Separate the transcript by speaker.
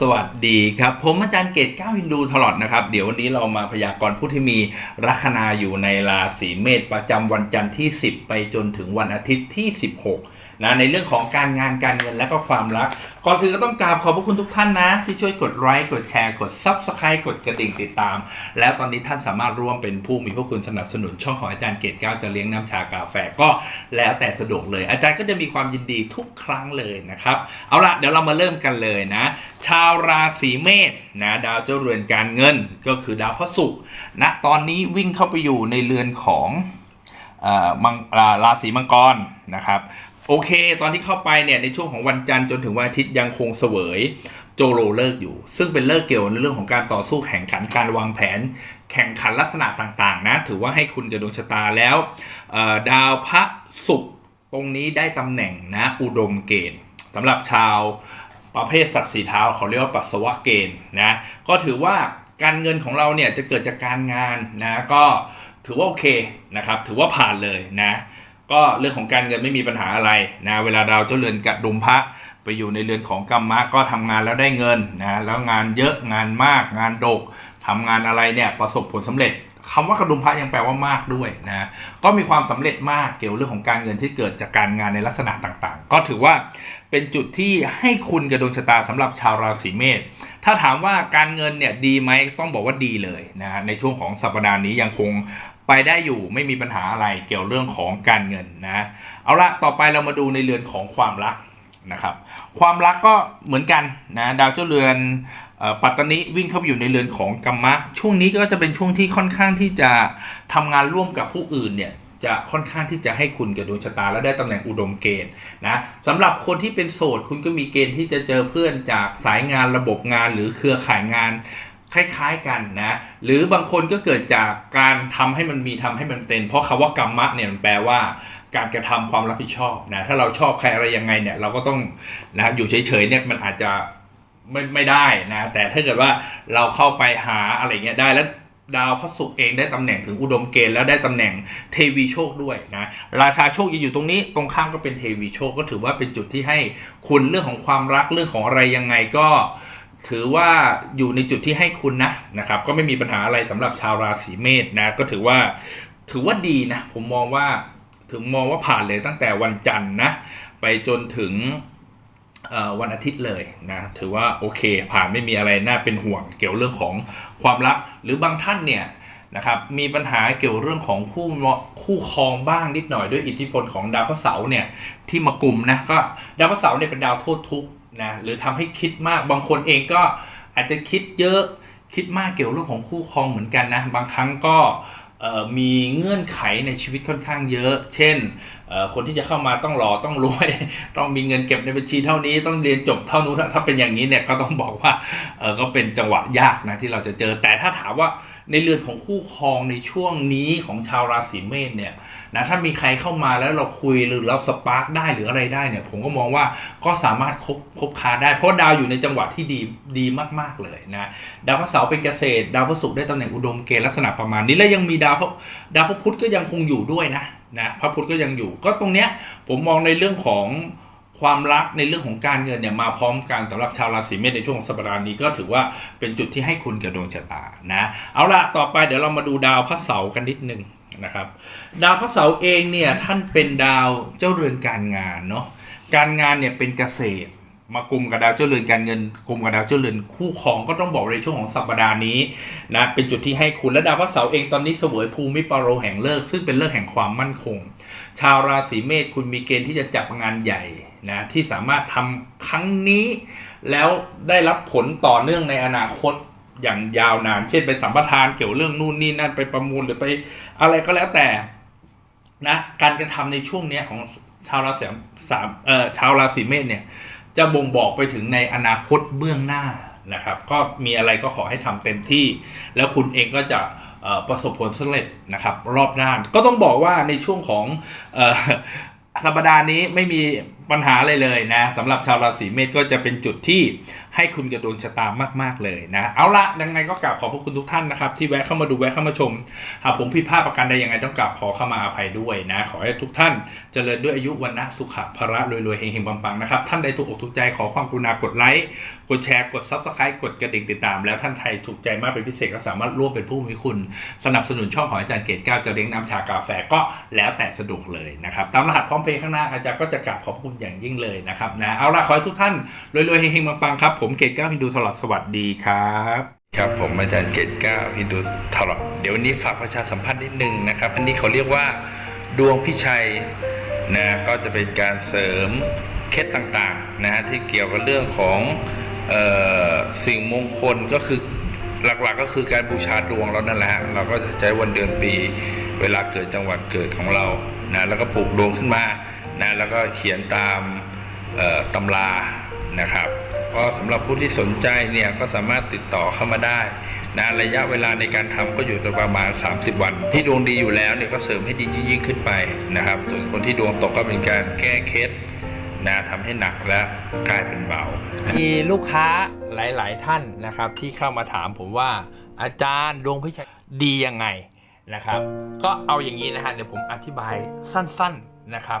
Speaker 1: สวัสดีครับ ผมอาจารย์เกตก้าวฮินดูตลอดนะครับ เดี๋ยววันนี้เรามาพยากรณ์ผู้ที่มีลัคนาอยู่ในราศีเมษประจำวันจันทร์ที่ 10 ไปจนถึงวันอาทิตย์ที่ 16นะในเรื่องของการงานการเงินและก็ความรัก ก่อนอื่นก็ต้องกราบขอบพระคุณทุกท่านนะ ที่ช่วยกดไลค์กดแชร์กด Subscribe กดกระดิ่งติดตาม แล้วตอนนี้ท่านสามารถร่วมเป็นผู้มีพระคุณสนับสนุนช่องของอาจารย์เกตก้าวจะเลี้ยงน้ำชากาแฟก็แล้วแต่สะดวกเลย อาจารย์ก็จะมีความยินดีทุกครั้งเลยนะครับเอาละเดี๋ยวเรามาเริ่มกันเลยนะ ชาวราศีเมษนะดาวเจ้าเรือนการเงินก็คือดาวพระศุกร์ณตอนนี้วิ่งเข้าไปอยู่ในเรือนของอ่อมังราศีมังกรนะครับ โอเค ตอนที่เข้าไปเนี่ยในช่วงของวันจันทร์จนถึงวันอาทิตย์ยังคงเสวยโจโรเลิกอยู่ ซึ่งเป็นเลิกเกี่ยวในเรื่องของการต่อสู้แข่งขันการวางแผน แข่งขันลักษณะต่างๆ นะ ถือว่าให้คุณกับดวงชะตาแล้วเอ่อดาวพระศุกร์ตรงนี้ได้ตำแหน่งนะอุดมเกณฑ์สำหรับชาวประเภทสัตว์สีเท้าเขาเรียกว่าปัสสาวะเกณฑ์นะก็ถือว่าการเงินของเราเนี่ยจะเกิดจากการงานนะก็ถือว่าโอเคนะครับถือว่าผ่านเลยนะ ก็เรื่องของการเงินไม่มีปัญหาอะไรนะเวลาดาวเจ้าเรือนกับดุมพระไปอยู่ในเรือนของกรรมะก็ทำงานแล้วได้เงินนะแล้วงานเยอะงานมาก งานดกทำงานอะไรเนี่ยประสบผลสำเร็จคำว่ากระดุมพระยังแปลว่ามากด้วยนะก็มีความสำเร็จมากเกี่ยวเรื่องของการเงินที่เกิดจากการงานในลักษณะต่างๆ ก็ถือว่าเป็นจุดที่ให้คุณกับดวงชะตาสำหรับชาวราศีเมษถ้าถามว่าการเงินเนี่ยดีไหมต้องบอกว่าดีเลยนะในช่วงของสัปดาห์นี้ยังคง ไปได้อยู่ไม่มีปัญหาอะไรเกี่ยวเรื่องของการเงินนะ เอาละต่อไปเรามาดูในเรือนของความรักนะครับ ความรักก็เหมือนกันนะดาวเจ้าเรือนปัตตานิวิ่งเข้าไปอยู่ในเรือนของกัมมะ ช่วงนี้ก็จะเป็นช่วงที่ค่อนข้างที่จะทำงานร่วมกับผู้อื่นเนี่ยจะค่อนข้างที่จะให้คุณกับดวงชะตาและได้ตำแหน่งอุดมเกณฑ์นะสำหรับคนที่เป็นโสดคุณก็มีเกณฑ์ที่จะเจอเพื่อนจากสายงานระบบงานหรือเครือข่ายงาน คล้ายๆกันนะ หรือบางคนก็เกิดจากการทำให้มันมีทำให้มันเป็น เพราะคำว่ากรรมะเนี่ยมันแปลว่าการกระทำความรับผิดชอบนะถ้าเราชอบใครอะไรยังไงเนี่ยเราก็ต้องนะอยู่เฉยๆเนี่ยมันอาจจะไม่ไม่ได้นะแต่ถ้าเกิดว่าเราเข้าไปหาอะไรเงี้ยได้แล้วดาวพระศุกร์เองได้ตำแหน่งถึงอุดมเกณฑ์แล้วได้ตำแหน่งเทวีโชคด้วยนะราชาโชคยังอยู่ตรงนี้ตรงข้ามก็เป็นเทวีโชคก็ถือว่าเป็นจุดที่ให้คุณเรื่องของความรักเรื่องของอะไรยังไงก็ ถือว่าอยู่ในจุดที่ให้คุณนะนะครับ ก็ไม่มีปัญหาอะไรสำหรับชาวราศีเมษนะก็ถือว่าถือว่าดีนะ ผมมองว่าถึงมองว่าผ่านเลยตั้งแต่วันจันทร์นะไปจนถึงวันอาทิตย์เลยนะถือว่าโอเคผ่านไม่มีอะไรน่าเป็นห่วงเกี่ยวเรื่องของความรัก หรือบางท่านเนี่ยนะครับมีปัญหาเกี่ยวเรื่องของคู่มาะคู่ครองบ้างนิดหน่อยด้วยอิทธิพลของดาวพระเสาร์เนี่ยที่มากลุ่มนะก็ดาวพระเสาร์เนี่ยเป็นดาวโทษทุกข์ นะหรือทำให้คิดมากบางคนเองก็อาจจะคิดเยอะคิดมากเกี่ยวเรื่องของคู่ครองเหมือนกันนะบางครั้งก็มีเงื่อนไขในชีวิตค่อนข้างเยอะ เช่น คนที่จะเข้ามาต้องหล่อต้องรวย ต้องมีเงินเก็บในบัญชีเท่านี้ ต้องเรียนจบเท่านู้นถ้าเป็นอย่างนี้เนี่ยก็ต้องบอกว่าก็เป็นจังหวะยากนะที่เราจะเจอ แต่ถ้าถามว่าในเรือนของคู่ครองในช่วงนี้ของชาวราศีเมษเนี่ย นะถ้ามีใครเข้ามาแล้วเราคุยหรือเราสปาร์กได้หรืออะไรได้เนี่ย ผมก็มองว่าก็สามารถคบคบค้าได้ เพราะดาวอยู่ในจังหวะที่ดีดีมาก ๆเลยนะดาวพระเสาร์เป็นเกษตร ดาวพระศุกร์ได้ตำแหน่งอุดมเกณฑ์ลักษณะประมาณนี้และยังมีดาวพระดาวพระพุธก็ยังคงอยู่ด้วยนะนะพระพุธก็ยังอยู่ ก็ตรงเนี้ยผมมองในเรื่องของความรักในเรื่องของการเงินเนี่ยมาพร้อมกันสำหรับชาวราศีเมษในช่วงสัปดาห์นี้ก็ถือว่าเป็นจุดที่ให้คุณกับดวงชะตานะ เอาละต่อไปเดี๋ยวเรามาดูดาวพระเสาร์กันนิดนึง นะครับดาวพระเสาร์เองเนี่ยท่านเป็นดาวเจ้าเรือนการงานเนาะการงานเนี่ยเป็นเกษตรมากลุ่มกับดาวเจ้าเรือนการเงินกลุ่มกับดาวเจ้าเรือนคู่ครองก็ต้องบอกในช่วงของสัปดาห์นี้นะเป็นจุดที่ให้คุณและดาวพระเสาร์เองตอนนี้เสวยภูมิปาโรแห่งเลิกซึ่งเป็นเลิกแห่งความมั่นคง ชาวราศีเมษคุณมีเกณฑ์ที่จะจับงานใหญ่นะที่สามารถทำครั้งนี้ แล้วได้รับผลต่อเนื่องในอนาคต อย่างยาวนาน เช่นไปสัมปทานเกี่ยวเรื่องนู่นนี่นั่นไปประมูลหรือไปอะไรก็แล้วแต่นะการกระทำในช่วงเนี้ยของชาวราศีสามเอ่อชาวราศีเมษเนี่ยจะบ่งบอกไปถึงในอนาคตเบื้องหน้านะครับ ก็มีอะไรก็ขอให้ทำเต็มที่ แล้วคุณเองก็จะประสบผลสำเร็จนะครับ รอบด้านก็ต้องบอกว่าในช่วงของออสัปดาห์นี้ไม่มี ปัญหาเลยเลยนะสำหรับชาวราศีเมษก็จะเป็นจุดที่ให้คุณกับดวงชะตามาก ๆ เลยนะ เอาละยังไงก็กราบขอบพระคุณทุกท่านนะครับ ที่แวะเข้ามาดูแวะเข้ามาชม หากผมผิดพลาดประการใดยังไงต้องกราบขอเข้ามาอภัยด้วยนะ ขอให้ทุกท่านเจริญด้วยอายุวันนะสุขะภระรวยๆเฮงๆปังๆนะครับท่านใดถูกอกถูกใจขอความกรุณากดไลค์กดแชร์กด subscribe กดกระดิ่งติดตาม แล้วท่านไทยถูกใจมากเป็นพิเศษก็สามารถร่วมเป็นผู้มีคุณ สนับสนุนช่องของอาจารย์เกตแก้วจะเลี้ยงน้ำชากาแฟก็แล้วแต่สะดวกเลยนะครับตามรหัสพร้อมเพย์ข้างหน้าอาจารย์ก็จะกราบขอบคุณอย่างยิ่งเลยนะครับนะเอาล่ะขอให้ทุกท่านรวยๆเฮงๆปังๆครับ ผมเกตแก้วฮินดูตลอดสวัสดีครับครับผมอาจารย์เกตแก้วฮินดูตลอดเดี๋ยววันนี้ฝากประชาสัมพันธ์นิดนึงนะครับ อันนี้เขาเรียกว่าดวงพิชัยนะก็จะเป็นการเสริมเคล็ดต่างๆนะฮะที่เกี่ยวกับเรื่องของออสิ่งมงคลก็คือหลักๆก็คือการบูชาดวงแล้วนั่นแหละฮะเราก็จะใช้วันเดือนปี เวลาเกิดจังหวัดเกิดของเรานะแล้วก็ปลูกดวงขึ้นมา นะแล้วก็เขียนตามตำรานะครับก็สำหรับผู้ที่สนใจเนี่ยก็สามารถติดต่อเข้ามาได้นะระยะเวลาในการทำก็อยู่ประมาณ 30 วัน ที่ดวงดีอยู่แล้วเนี่ยก็เสริมให้ดียิ่งขึ้นไปนะครับ ส่วนคนที่ดวงตกก็เป็นการแก้เคล็ดนะทำให้หนักและกลายเป็นเบา มีลูกค้าหลาย ๆ ท่านนะครับ ที่เข้ามาถามผมว่าอาจารย์ดวงพิชัยดียังไงนะครับ ก็เอาอย่างนี้นะฮะเดี๋ยวผมอธิบายสั้น ๆ นะครับ